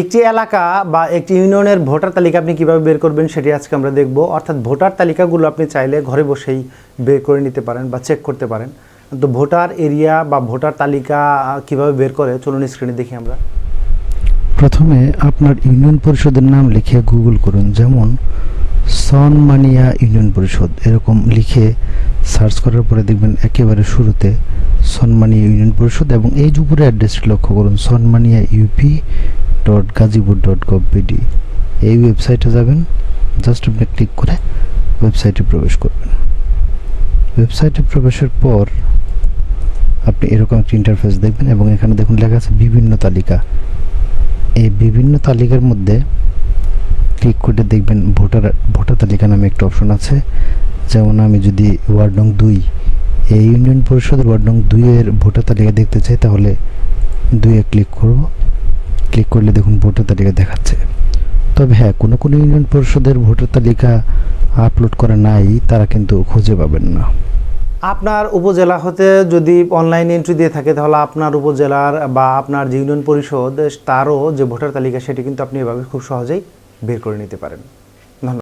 একটি এলাকা বা একটি ইউনিয়নের ভোটার তালিকা আপনি কীভাবে বের করবেন সেটি আজকে আমরা দেখব। অর্থাৎ ভোটার তালিকাগুলো আপনি চাইলে ঘরে বসেই বের করে নিতে পারেন বা চেক করতে পারেন। তো ভোটার এরিয়া বা ভোটার তালিকা কীভাবে বের করে চলুন স্ক্রিনে দেখি আমরা। প্রথমে আপনার ইউনিয়ন পরিষদের নাম লিখে গুগল করুন, যেমন সনমানিয়া ইউনিয়ন পরিষদ। এরকম লিখে সার্চ করার পরে দেখবেন একেবারে শুরুতে সনমানিয়া ইউনিয়ন পরিষদ এবং এই যে উপরে অ্যাড্রেসটি লক্ষ্য করুন, Sonmania UP dot Gazipur dot gov BD এই ওয়েবসাইটে যাবেন জাস্ট আপনি ক্লিক করে ওয়েবসাইটে প্রবেশ করবেন। ওয়েবসাইটে প্রবেশের পর আপনি এরকম একটা ইন্টারফেস দেখবেন এবং এখানে দেখুন লেখা আছে বিভিন্ন তালিকা। এই বিভিন্ন তালিকার মধ্যে ক্লিক করে দেখবেন ভোটার ভোটার তালিকা নামে একটা অপশন আছে। যেমন আমি যদি ওয়ার্ড নং দুই, এই ইউনিয়ন পরিষদের ওয়ার্ড নং দুইয়ের ভোটার তালিকা দেখতে চাই, তাহলে দুইয়ে ক্লিক করব। ক্লিক করলে দেখুন ভোটার তালিকা দেখাচ্ছে। তবে হ্যাঁ কোনো কোনো ইউনিয়ন পরিষদের ভোটার তালিকা আপলোড করা নাই, তারা কিন্তু খুঁজে পাবেন না। আপনার উপজেলা হতে যদি অনলাইন এন্ট্রি দিয়ে থাকে, তাহলে আপনার উপজেলার বা আপনার যে ইউনিয়ন পরিষদ, তারও যে ভোটার তালিকা, সেটি কিন্তু আপনি এভাবে খুব সহজেই বের করে নিতে পারেন।